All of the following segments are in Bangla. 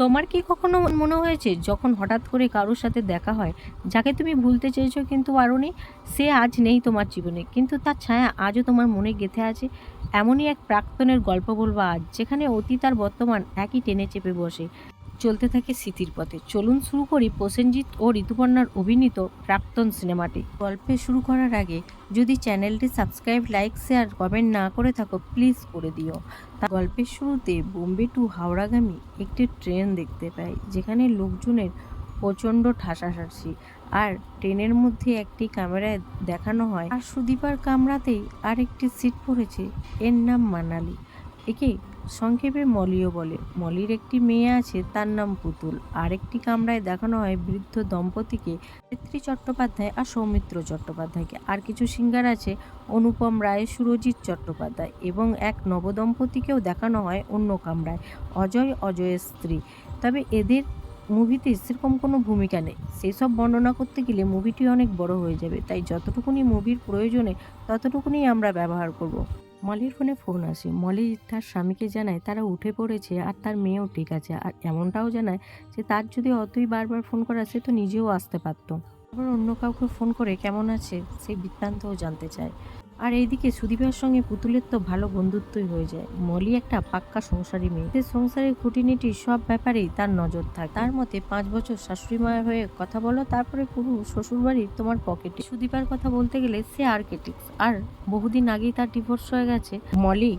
তোমার কি কখনো মনে হয়েছে যখন হঠাৎ করে কারোর সাথে দেখা হয়, যাকে তুমি ভুলতে চেয়েছো কিন্তু আরও নেই সে আজ নেই তোমার জীবনে, কিন্তু তার ছায়া আজও তোমার মনে গেঁথে আছে। এমনই এক প্রাক্তনের গল্প বলব আজ, যেখানে অতীত আর বর্তমান একই টেনে চেপে বসে। চলতে থাকে স্মৃতির পথে। চলুন শুরু করি প্রসেনজিৎ ও ঋতুপর্ণার অভিনীত প্রাক্তন সিনেমাটি। গল্পে শুরু করার আগে যদি চ্যানেলটি সাবস্ক্রাইব, লাইক, শেয়ার, কমেন্ট না করে থাকো, প্লিজ করে দিও। তা গল্পের শুরুতে বোম্বে টু হাওড়াগামী একটি ট্রেন দেখতে পাই, যেখানে লোকজনের প্রচণ্ড ঠাসাঠাসি আর ট্রেনের মধ্যে একটি ক্যামেরায় দেখানো হয়। আর সুদীপার কামরাতেই আর একটি সিট পড়েছে, এর নাম মানালি। একে সংক্ষেপে মলিও বলে। মলির একটি মেয়ে আছে, তার নাম পুতুল। আরেকটি কামরায় দেখানো হয় বৃদ্ধ দম্পতিকে, নেত্রী চট্টোপাধ্যায় আর সৌমিত্র চট্টোপাধ্যায়কে। আর কিছু সিঙ্গার আছে, অনুপম রায়, সুরজিৎ চট্টোপাধ্যায়। এবং এক নবদম্পতিকেও দেখানো হয় অন্য কামরায়। অজয়, অজয়ের স্ত্রী। তবে এদের মুভিতে সেরকম কোনো ভূমিকা নেই। সেই সব বর্ণনা করতে গেলে মুভিটি অনেক বড় হয়ে যাবে। তাই যতটুকুনি মুভির প্রয়োজনে ততটুকুনি আমরা ব্যবহার করব। মলির ফোনে ফোন আসে। মলি তার স্বামীকে জানায়, তারা উঠে পড়েছে আর তার মেয়েও ঠিক আছে। আর এমনটাও জানায় যে, তার যদি অতই বারবার ফোন করা সে তো নিজেও আসতে পারতো। আবার অন্য কাউকে ফোন করে, কেমন আছে? সেই বৃত্তান্তও জানতে চায়। আর এইদিকে সুদীপের সঙ্গে পুতুলের তো ভালো বন্ধুত্বই হয়ে যায়। মলি একটা পাক্কা সংসারী মেয়ে। সে সংসারের খুঁটিনিটি সব ব্যাপারেই তার নজর থাকে। তার মতে পাঁচ বছর শাশুড়ি মায়ের হয়ে কথা বলো, তারপরে পুরো শ্বশুরবাড়ির তোমার পকেটে। সুদীপার কথা বলতে গেলে সে আর্কিটেক্ট আর বহুদিন আগেই তার ডিভোর্স হয়ে গেছে। মলি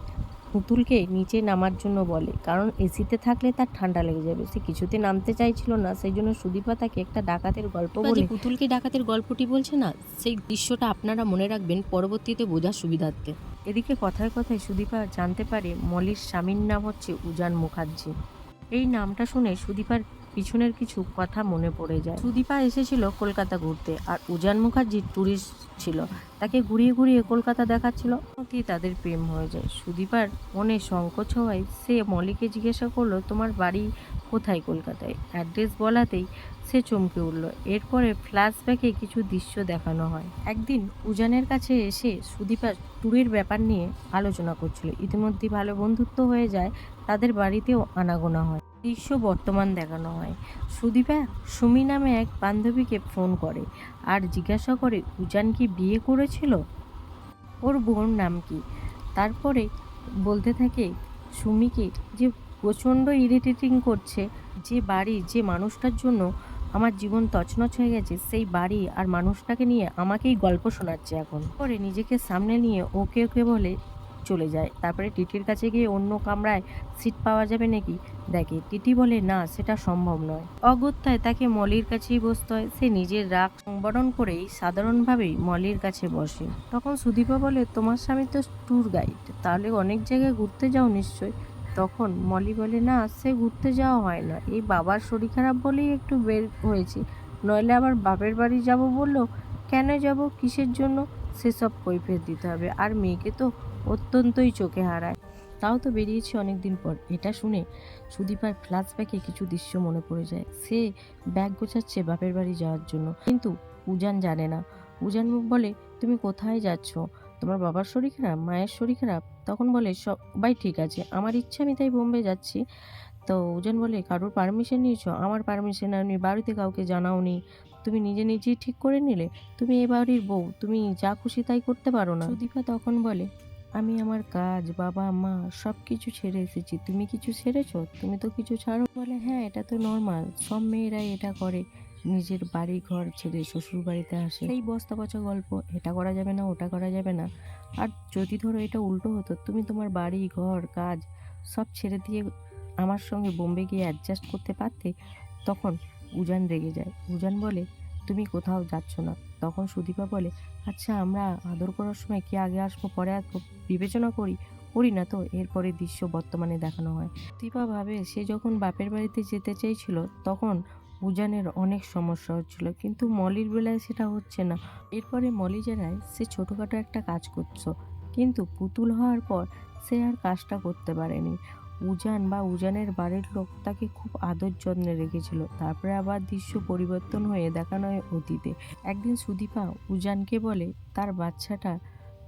পুতুলকে নিচে নামার জন্য বলে কারণ এসিতে থাকলে তার ঠান্ডা লেগে যাবে। সে কিছুতে নামতে চাইছিল না সেই জন্য সুদীপা তাকে একটা ডাকাতের গল্প বলে পুতুলকে ডাকাতের গল্পটি বলছে না সেই দৃশ্যটা আপনারা মনে রাখবেন পরবর্তীতে বোঝার সুবিধার্থে। এদিকে কথায় কথায় সুদীপা জানতে পারে মলির স্বামীর নাম হচ্ছে উজান মুখার্জি। এই নামটা শুনে সুদীপার পিছনের কিছু কথা মনে পড়ে যায়। সুদীপা এসেছিল কলকাতা ঘুরতে আর উজান মুখার্জি ট্যুরিস্ট ছিল। তাকে ঘুরিয়ে ঘুরিয়ে কলকাতা দেখাচ্ছিল। অতি তাদের প্রেম হয়ে যায়। সুদীপার মনে সংকোচ হওয়ায় সে মলিকে জিজ্ঞাসা করল, তোমার বাড়ি কোথায় কলকাতায়? অ্যাড্রেস বলাতেই সে চমকে উঠল। এরপরে ফ্ল্যাশব্যাকে কিছু দৃশ্য দেখানো হয়। একদিন উজানের কাছে এসে সুদীপা ট্যুরের ব্যাপার নিয়ে আলোচনা করছিল। ইতিমধ্যে ভালো বন্ধুত্ব হয়ে যায়। তাদের বাড়িতেও আনাগোনা হয়। দৃশ্য বর্তমান দেখানো হয়। সুদীপা, সুমি নামে এক বান্ধবীকে ফোন করে আর জিজ্ঞাসা করে, উজান কি বিয়ে করেছিল? ওর বোন নাম কি? তারপরে বলতে থাকে, সুমিকে যে প্রচণ্ড ইরিটেটিং করছে, যে বাড়ি, যে মানুষটার জন্য আমার জীবন তছনছ হয়ে গেছে, সেই বাড়ি আর মানুষটাকে নিয়ে আমাকেই গল্প শোনাচ্ছে এখন। পরে নিজেকে সামনে নিয়ে ওকে ওকে বলে চলে যায়। তারপরে টিটির কাছে গিয়ে অন্য কামরায় সিট পাওয়া যাবে নাকি? দেখে টিটি বলে, না, সেটা সম্ভব নয়। অগত্যায় তাকে মলির কাছেই বসতে হয়। সে নিজের রাগ সংবরণ করেই সাধারণভাবেই মলির কাছে বসে। তখন সুদীপা বলে, তোমার স্বামী তো ট্যুর গাইড তাহলে অনেক জায়গায় ঘুরতে যাও নিশ্চয়? তখন মলি বলে, না, সে ঘুরতে যাওয়া হয় না। এই বাবার শরীর খারাপ বলেই একটু বের হয়েছে। নইলে আবার বাপের বাড়ি যাব বলল? কেন যাব? কিসের জন্য? সেসব কৈফিয়ত দিতে হবে। আর মেয়েকে তো অত্যন্তই চোখে হারায়। তাও তো বেরিয়েছি অনেক দিন পর। এটা শুনে সুদীপার ফ্ল্যাশব্যাকে কিছু দৃশ্য মনে পড়ে যায়। সে ব্যাগ গোছাচ্ছে বাপের বাড়ি যাওয়ার জন্য। কিন্তু উজান জানে না। উজান বলে, তুমি কোথায় যাচ্ছ? তোমার বাবার শরীর খারাপ? মায়ের শরীর খারাপ? তখন বলে, সবাই ঠিক আছে। আমার ইচ্ছা, আমি তাই বোম্বে যাচ্ছি। তো উজান বলে, কারোর পারমিশন নিয়েছো? আমার পারমিশন আমি বাড়িতে কাউকে জানাওনি। তুমি নিজে নিজেই ঠিক করে নিলে? তুমি এ বাড়ির বউ। তুমি যা খুশি তাই করতে পারো না। সুদীপা তখন বলে আমি আমার কাজ, বাবা, মা সব কিছু ছেড়ে এসেছি। তুমি কিছু ছেড়েছো? তুমি তো কিছু ছাড়ো? বলে হ্যাঁ এটা তো নর্মাল সব মেয়েরাই এটা করে। নিজের বাড়ি ঘর ছেড়ে শ্বশুর বাড়িতে আসে। এই বস্তা পচা গল্প, এটা করা যাবে না, ওটা করা যাবে না। আর যদি ধরো এটা উল্টো হতো, তুমি তোমার বাড়ি, ঘর, কাজ সব ছেড়ে দিয়ে আমার সঙ্গে বোম্বে গিয়ে অ্যাডজাস্ট করতে পারতে, তখন উজান রেগে যায়। উজান বলে তুমি কোথাও যাচ্ছ না। তখন সুদীপা বলে আচ্ছা আমরা আদর করার সময় কি আগে আসব, পরে আসব? বিবেচনা করি করি না তো, এরপরে দৃশ্য বর্তমানে দেখানো হয়। দীপা ভাবে, সে যখন বাপের বাড়িতে যেতে চাইছিল, তখন উজানের অনেক সমস্যা হচ্ছিল, কিন্তু মলির বেলায় সেটা হচ্ছে না। এরপরে মলি জানায়, সে ছোটোখাটো একটা কাজ করছ, কিন্তু পুতুল হওয়ার পর সে আর কাজটা করতে পারেনি। উজান বা উজানের বাড়ির লোক তাকে খুব আদর যত্নে রেখেছিল। তারপরে আবার দৃশ্য পরিবর্তন হয়ে দেখানো হয় অতীতে। একদিন সুদীপা উজানকে বলে, তার বাচ্চাটা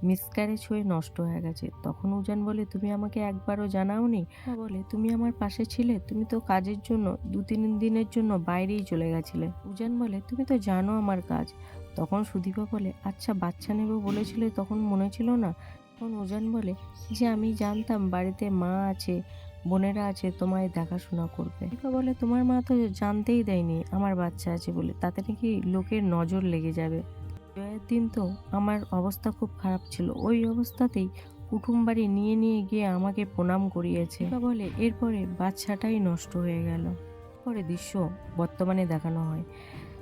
মিসক্যারেজ হয়ে নষ্ট হয়ে গেছে। তখন উজান বলে, তুমি আমাকে একবারও জানাওনি? বলে, তুমি আমার পাশে ছিলে। তুমি তো কাজের জন্য দু তিন দিনের জন্য বাইরেই চলে গেছিলে। উজান বলে, তুমি তো জানো আমার কাজ। তখন সুদীপা বলে আচ্ছা বাচ্চা নেব বলেছিলে তখন মনে ছিল না। তখন উজান বলে, যে আমি জানতাম বাড়িতে মা আছে, বোনেরা আছে, তোমায় দেখাশোনা করবে। সুদীপা বলে, তোমার মা তো জানতেই দেয়নি আমার বাচ্চা আছে বলে, তাতে নাকি লোকের নজর লেগে যাবে? জয়ের দিন তো আমার অবস্থা খুব খারাপ ছিল। ওই অবস্থাতেই কুটুম বাড়ি নিয়ে নিয়ে গিয়ে আমাকে প্রণাম করিয়েছে। বলে, এরপরে বাচ্চাটাই নষ্ট হয়ে গেল। পরে দৃশ্য বর্তমানে দেখানো হয়।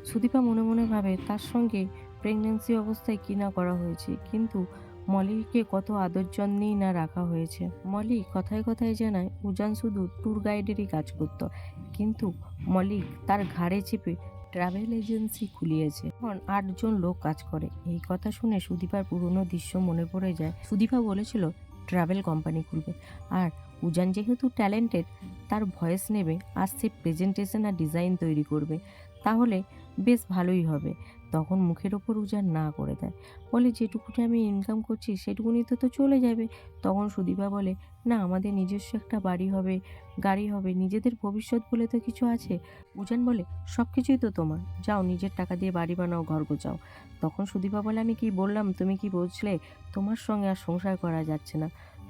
সুদীপা মনে মনে ভাবে, তার সঙ্গে প্রেগন্যান্সি অবস্থায় কি না করা হয়েছে? কিন্তু মলিকে কত আদর যত্নেই না রাখা হয়েছে। মলি কথায় কথায় জানায়, উজান শুধু ট্যুর গাইডেরই কাজ করত। কিন্তু মলিক তার ঘাড়ে চেপে ট্রাভেল এজেন্সি খুলিয়েছে। এখন আটজন লোক কাজ করে। এই কথা শুনে সুদীপার পুরনো দৃশ্য মনে পড়ে যায়। সুদীপা বলেছিল ট্রাভেল কোম্পানি খুলবে। আর উজান যেহেতু ট্যালেন্টেড তার ভয়েস নেবে আর সে প্রেজেন্টেশন আর ডিজাইন তৈরি করবে। তাহলে বেশ ভালোই হবে। তখন মুখের ওপর উজান না করে দেয়। বলে যেটুকুনি আমি ইনকাম করছি সেটুকুনি তো তো চলে যাবে। তখন সুদীপা বলে, না, আমাদের নিজস্ব একটা বাড়ি হবে, গাড়ি হবে, নিজেদের ভবিষ্যৎ বলে তো কিছু আছে। উজান বলে সব কিছুই তো তোমার। যাও, নিজের টাকা দিয়ে বাড়ি বানাও, ঘর গোচাও তখন সুদীপা বলে, আমি কি বললাম? তুমি কি বলছিলে তোমার সঙ্গে আর সংসার করা যাচ্ছে না।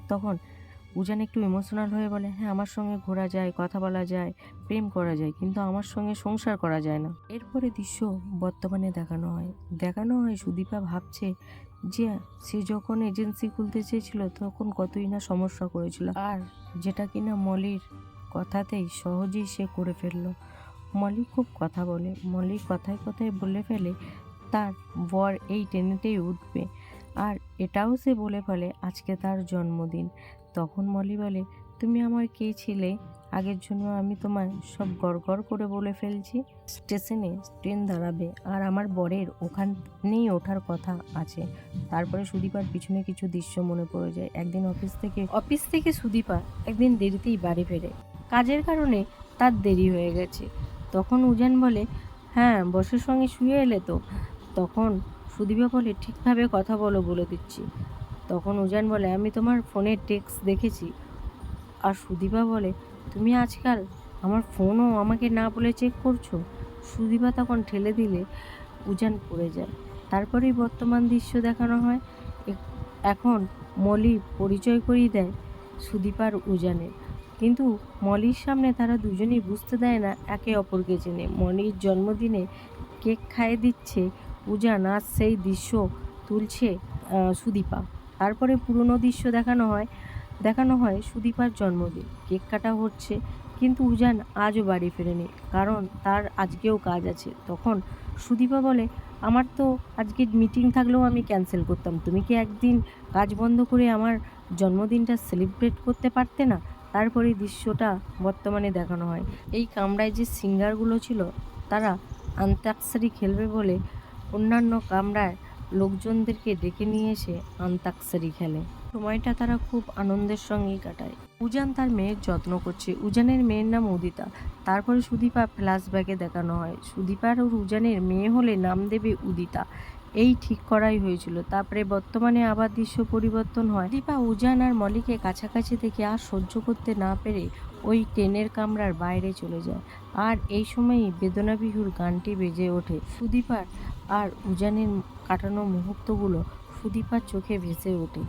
তখন উজান একটু ইমোশনাল হয়ে বলে হ্যাঁ আমার সঙ্গে ঘোরা যায়, কথা বলা যায়, প্রেম করা যায়, কিন্তু আমার সঙ্গে সংসার করা যায় না। এরপরে দৃশ্য বর্তমানে দেখানো হয়। দেখানো হয়, সুদীপা ভাবছে যে সে যখন এজেন্সি খুলতে চেয়েছিল, তখন কতই না সমস্যা করেছিল। আর যেটা কিনা মলির কথাতেই সহজেই সে করে ফেলল। মলি খুব কথা বলে। মলি কথায় কথায় বলে ফেলে, তার বর এই ট্রেনেতেই উঠবে। আর এটাও সে বলে ফেলে, আজকে তার জন্মদিন। তখন মলি বলে, তুমি আমার কে ছিলে? আগের জন্য আমি তোমায় সব গড়গড় করে বলে ফেলছি। স্টেশনে ট্রেন দাঁড়াবে আর আমার বরের ওখানেই ওঠার কথা আছে। তারপরে সুদীপার পিছনে কিছু দৃশ্য মনে পড়ে যায়। একদিন অফিস থেকে অফিস থেকে সুদীপা একদিন দেরিতেই বাড়ি ফেরে। কাজের কারণে তার দেরি হয়ে গেছে। তখন উজান বলে হ্যাঁ বসের সঙ্গে শুয়ে এলে তো? তখন সুদীপা বলে, ঠিকভাবে কথা বলো বলে দিচ্ছি। তখন উজান বলে, আমি তোমার ফোনের টেক্সট দেখেছি। আর সুদীপা বলে, তুমি আজকাল আমার ফোনও আমাকে না বলে চেক করছ? সুদীপা তখন ঠেলে দিলে, উজান পড়ে যায়। তারপরেই বর্তমান দৃশ্য দেখানো হয়। এখন মলি পরিচয় করিয়ে দেয় সুদীপার উজানের। কিন্তু মলির সামনে তারা দুজনেই বুঝতে দেয় না, একে অপরকে চেনে। মলির জন্মদিনে কেক খাইয়ে দিচ্ছে উজান, আর সেই দৃশ্য তুলছে সুদীপা। তারপরে পুরনো দৃশ্য দেখানো হয় দেখানো হয় সুদীপার জন্মদিন। কেক কাটা হচ্ছে, কিন্তু উজান আজও বাড়ি ফেরেনি, কারণ তার আজকেও কাজ আছে। তখন সুদীপা বলে, আমার তো আজকে মিটিং থাকলেও আমি ক্যান্সেল করতাম। তুমি কি একদিন কাজ বন্ধ করে আমার জন্মদিনটা সেলিব্রেট করতে পারতে না? তারপরে দৃশ্যটা বর্তমানে দেখানো হয়। এই কামরায় যে সিঙ্গারগুলো ছিল, তারা আন্তাক্ষরী খেলবে বলে অন্যান্য কামরায় লোকজনদেরকে ডেকে নিয়ে এসে আন্তাক্ষরি খেলে। সময়টা তারা খুব আনন্দের সঙ্গেই কাটায়। উজান তার মেয়ের যত্ন করছে। উজানের মেয়ের নাম উদিতা। তারপরে সুদীপা ফ্ল্যাশব্যাকে দেখানো হয়। সুদীপার ওর উজানের মেয়ে হলে নাম দেবে উদিতা। এই ঠিক করাই হয়েছিল। তারপরে বর্তমানে আবার দৃশ্য পরিবর্তন হয়। দীপা, উজান আর মলিকে কাছাকাছি থেকে আর সহ্য করতে না পেরে ওই ট্রেনের কামরার বাইরে চলে যায়। আর এই সময়ই বেদনা বিহুর গানটি বেজে ওঠে। সুদীপার আর উজানের কাটানো মুহূর্তগুলো সুদীপার চোখে ভেসে ওঠে।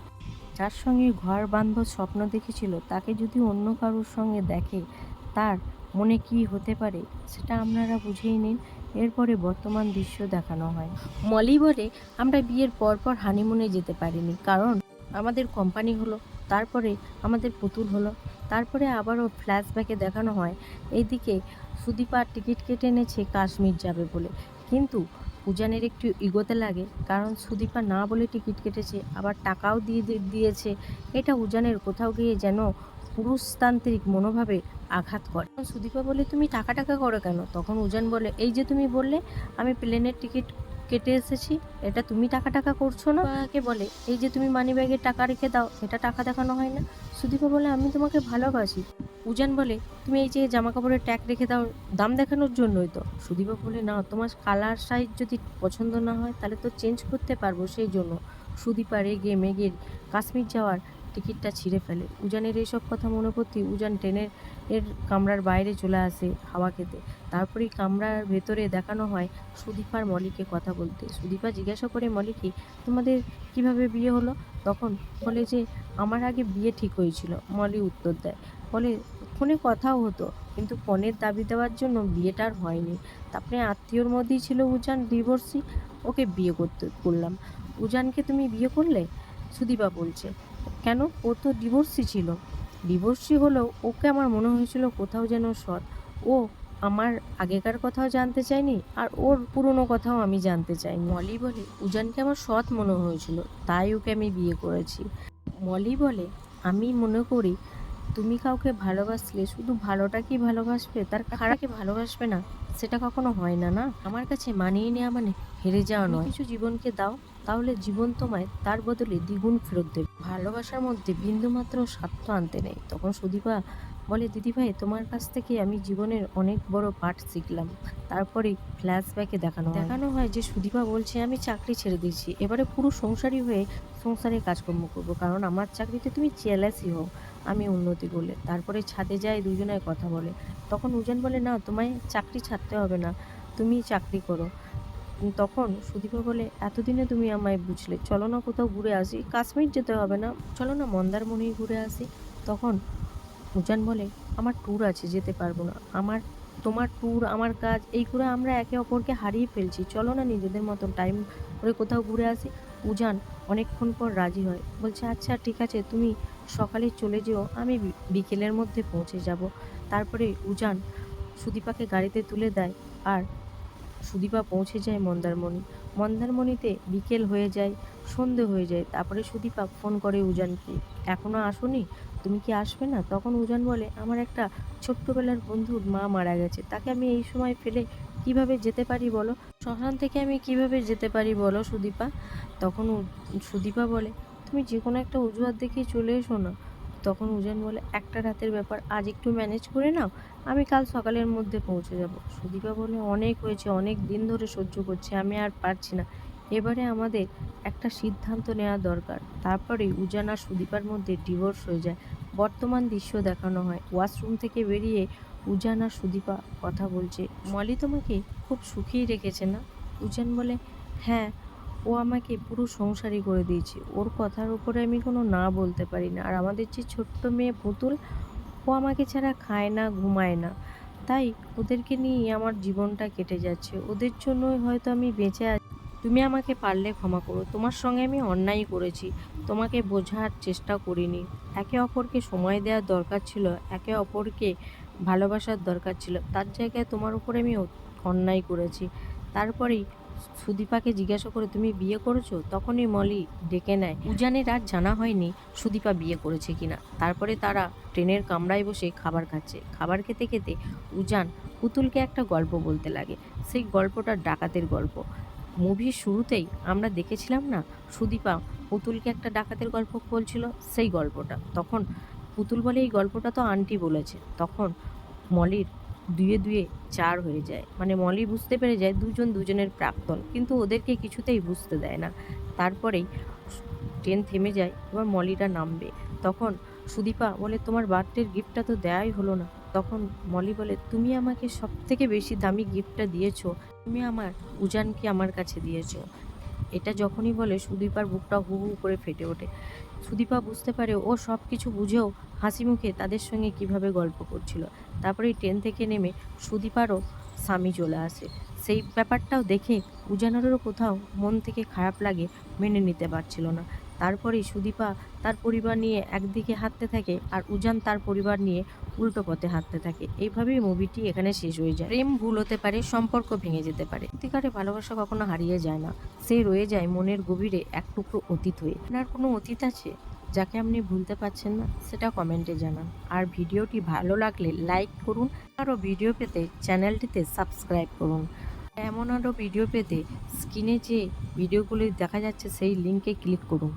যার সঙ্গে ঘর বান্ধব স্বপ্ন দেখেছিল, তাকে যদি অন্য কারোর সঙ্গে দেখে, তার মনে কি হতে পারে, সেটা আপনারা বুঝেই নিন। এরপরে বর্তমান দৃশ্য দেখানো হয়। মলি বলে, আমরা বিয়ের পর পর হানিমুনে যেতে পারিনি। কারণ আমাদের কোম্পানি হলো, তারপরে আমাদের পুতুল হলো, তারপরে আবারও ফ্ল্যাশব্যাকে দেখানো হয়। এইদিকে সুদীপা টিকিট কেটে এনেছে কাশ্মীর যাবে বলে। কিন্তু উজানের একটু ইগোতে লাগে, কারণ সুদীপা না বলে টিকিট কেটেছে, আবার টাকাও দিয়ে দিয়েছে। এটা উজানের কোথাও গিয়ে যেন পুরুষতান্ত্রিক মনোভাবে আঘাত করে। সুদীপা বলে, তুমি টাকা টাকা করো কেন? তখন উজান বলে, এই যে তুমি বললে, আমি প্লেনের টিকিট কেটে এসেছি, এটা তুমি টাকা টাকা করছ না? কে বলে, এই যে তুমি মানি ব্যাগে টাকা রেখে দাও, এটা টাকা দেখানো হয় না? সুদীপা বলে, আমি তোমাকে ভালোবাসি। উজান বলে, তুমি এই যে জামা কাপড়ের ট্যাগ রেখে দাও, দাম দেখানোর জন্যই তো। সুদীপা বলে, না, তোমার কালার সাইজ যদি পছন্দ না হয়, তাহলে তো চেঞ্জ করতে পারব সেই জন্য। সুদীপা রেগে মেগে কাশ্মীর যাওয়ার টিকিটটা ছিঁড়ে ফেলে। উজানের এইসব কথা মনে পড়তেই উজান ট্রেনের এর কামরার বাইরে চলে আসে হাওয়া খেতে। তারপরেই কামরার ভেতরে দেখানো হয় সুদীপার মলিকে কথা বলতে। সুদীপা জিজ্ঞাসা করে মলিকে তোমাদের কীভাবে বিয়ে হলো? তখন বলে যে, আমার আগে বিয়ে ঠিক হয়েছিল। মলি উত্তর দেয়। বলে, ফোনে কথাও হতো, কিন্তু ফোনের দাবি দেওয়ার জন্য বিয়েটা আর হয়নি। তারপরে আত্মীয়র মধ্যেই ছিল উজান ডিভোর্সি, ওকে বিয়ে করতে করলাম উজানকে তুমি বিয়ে করলে? সুদীপা বলছে, কেন? ও তো ডিভোর্সি ছিল। ডিভোর্সি হলেও ওকে আমার মনে হয়েছিল কোথাও যেন সৎ। ও আমার আগেকার কথাও জানতে চাইনি আর ওর পুরনো কথাও আমি জানতে চাই মলি বলে, উজানকে আমার সৎ মনে হয়েছিল, তাই ওকে আমি বিয়ে করেছি। মলি বলে, আমি মনে করি তুমি কাউকে ভালোবাসলে শুধু ভালোটাকেই ভালোবাসবে, তার খারাপকে ভালোবাসবে না, সেটা কখনো হয় না না? আমার কাছে মানিয়ে নেওয়া মানে হেরে যাওয়া নয়। কিছু জীবনকে দাও, তাহলে জীবন তোমায় তার বদলে দ্বিগুণ ফেরত দেবে। ভালোবাসার মধ্যে বিন্দুমাত্র স্বার্থ আনতে নেই। তখন সুদীপা বলে দিদিভাই তোমার কাছ থেকে আমি জীবনের অনেক বড় পাঠ শিখলাম। তারপরে ফ্ল্যাশব্যাকে দেখানো দেখানো হয় যে সুদীপা বলছে, আমি চাকরি ছেড়ে দিয়েছি। এবারে পুরো সংসারী হয়ে সংসারে কাজকর্ম করব। কারণ আমার চাকরিতে তুমি চেলাসই হও, আমি উন্নতি করলে। তারপরে ছাদে যায় দুজনে কথা বলে। তখন উজান বলে, না, তোমায় চাকরি ছাড়তে হবে না। তুমি চাকরি করো। তখন সুদীপা বলে, এতদিনে তুমি আমায় বুঝলে। চলো না কোথাও ঘুরে আসি। কাশ্মীর যেতে হবে না। চলো না মন্দারমণি ঘুরে আসি। তখন উজান বলে, আমার ট্যুর আছে, যেতে পারব না। আমার, তোমার ট্যুর আমার কাজ, এই করে আমরা একে অপরকে হারিয়ে ফেলছি। চলো না নিজেদের মতন টাইম করে কোথাও ঘুরে আসি। উজান অনেকক্ষণ পর রাজি হয়। বলছে আচ্ছা ঠিক আছে, তুমি সকালে চলে যেও। আমি বিকেলের মধ্যে পৌঁছে যাব। তারপরে উজান সুদীপাকে গাড়িতে তুলে দেয়। আর সুদীপা পৌঁছে যায় মন্দারমণি। মন্দারমণিতে বিকেল হয়ে যায়, সন্ধে হয়ে যায়, তারপরে সুদীপা ফোন করে উজানকে এখনও আসোনি? তুমি কি আসবে না? তখন উজান বলে, আমার একটা ছোট্টবেলার বন্ধুর মা মারা গেছে, তাকে আমি এই সময় ফেলে কীভাবে যেতে পারি বলো? শ্মশান থেকে আমি কীভাবে যেতে পারি বলো সুদীপা? তখন সুদীপা বলে, তুমি যে কোনো একটা অজুহাত দেখিয়ে চলে এসো না। তখন উজান বলে, একটা রাতের ব্যাপার, আজ একটু ম্যানেজ করে নাও, আমি কাল সকালের মধ্যে পৌঁছে যাব। সুদীপা বলে, অনেক হয়েছে, অনেক দিন ধরে সহ্য করছি, আমি আর পারছি না। এবারে আমাদের একটা সিদ্ধান্ত নেওয়া দরকার। তারপরে উজান আর সুদীপার মধ্যে ডিভোর্স হয়ে যায়। বর্তমান দৃশ্য দেখানো হয়। ওয়াশরুম থেকে বেরিয়ে উজান আর সুদীপা কথা বলছে, মলি তোমাকে খুব সুখেই রেখেছে না? উজান বলে হ্যাঁ ও আমাকে পুরো সংসারই করে দিয়েছে। ওর কথার উপরে আমি কোনো না বলতে পারি না। আর আমাদের যে ছোট্ট মেয়ে পুতুল, ও আমাকে ছাড়া খায় না, ঘুমায় না। তাই ওদেরকে নিয়েই আমার জীবনটা কেটে যাচ্ছে। ওদের জন্যই হয়তো আমি বেঁচে আছি। তুমি আমাকে পারলে ক্ষমা করো। তোমার সঙ্গে আমি অন্যায় করেছি। তোমাকে বোঝার চেষ্টা করিনি। একে অপরকে সময় দেওয়ার দরকার ছিল। একে অপরকে ভালোবাসার দরকার ছিল। তার জায়গায় তোমার উপরে আমি অন্যায় করেছি। তারপরেই সুদীপাকে জিজ্ঞাসা করে, তুমি বিয়ে করেছ? তখনই মলি ডেকে নেয়, উজানের আর জানা হয়নি সুদীপা বিয়ে করেছে কিনা? তারপরে তারা ট্রেনের কামরায় বসে খাবার খাচ্ছে। খাবার খেতে খেতে উজান পুতুলকে একটা গল্প বলতে লাগে। সেই গল্পটা ডাকাতের গল্প। মুভির শুরুতেই আমরা দেখেছিলাম না, সুদীপা পুতুলকে একটা ডাকাতের গল্প বলছিল সেই গল্পটা। তখন পুতুল বলে, এই গল্পটা তো আন্টি বলেছে। তখন মলির দুয়ে দুয়ে চার হয়ে যায়। মানে মলি বুঝতে পেরে যায় দুজন দুজনের প্রাক্তন, কিন্তু ওদেরকে কিছুতেই বুঝতে দেয় না। তারপরেই ট্রেন থেমে যায়, এবার মলিটা নামবে। তখন সুদীপা বলে, তোমার বার্থডের গিফটটা তো দেয়াই হলো না। তখন মলি বলে, তুমি আমাকে সব থেকে বেশি দামি গিফটটা দিয়েছ। তুমি আমার উজানকে আমার কাছে দিয়েছ। এটা যখনই বলে সুদীপার বুকটা হু হু করে ফেটে ওঠে। সুদীপা বুঝতে পারে ও সব কিছু বুঝেও হাসি মুখে তাদের সঙ্গে কীভাবে গল্প করছিল। তারপরে ট্রেন থেকে নেমে সুদীপারও স্বামী চলে আসে। সেই ব্যাপারটাও দেখে উজানারও কোথাও মন থেকে খারাপ লাগে মেনে নিতে পারছিল না। তারপরেই সুদীপা তার পরিবার নিয়ে একদিকে হাঁটতে থাকে আর উজান তার পরিবার নিয়ে উল্টো পথে হাঁটতে থাকে। এইভাবেই মুভিটি এখানে শেষ হয়ে যায়। প্রেম ভুল হতে পারে, সম্পর্ক ভেঙে যেতে পারে। সত্যিকারে ভালোবাসা কখনো হারিয়ে যায় না। সে রয়ে যায় মনের গভীরে এক টুকরো অতীত হয়ে। আপনার কোনো অতীত আছে যাকে আপনি ভুলতে পারছেন না? সেটা কমেন্টে জানান। আর ভিডিওটি ভালো লাগলে লাইক করুন। আরও ভিডিও পেতে চ্যানেলটিতে সাবস্ক্রাইব করুন। এমন আরও ভিডিও পেতে স্ক্রিনে যে ভিডিওগুলি দেখা যাচ্ছে সেই লিঙ্কে ক্লিক করুন।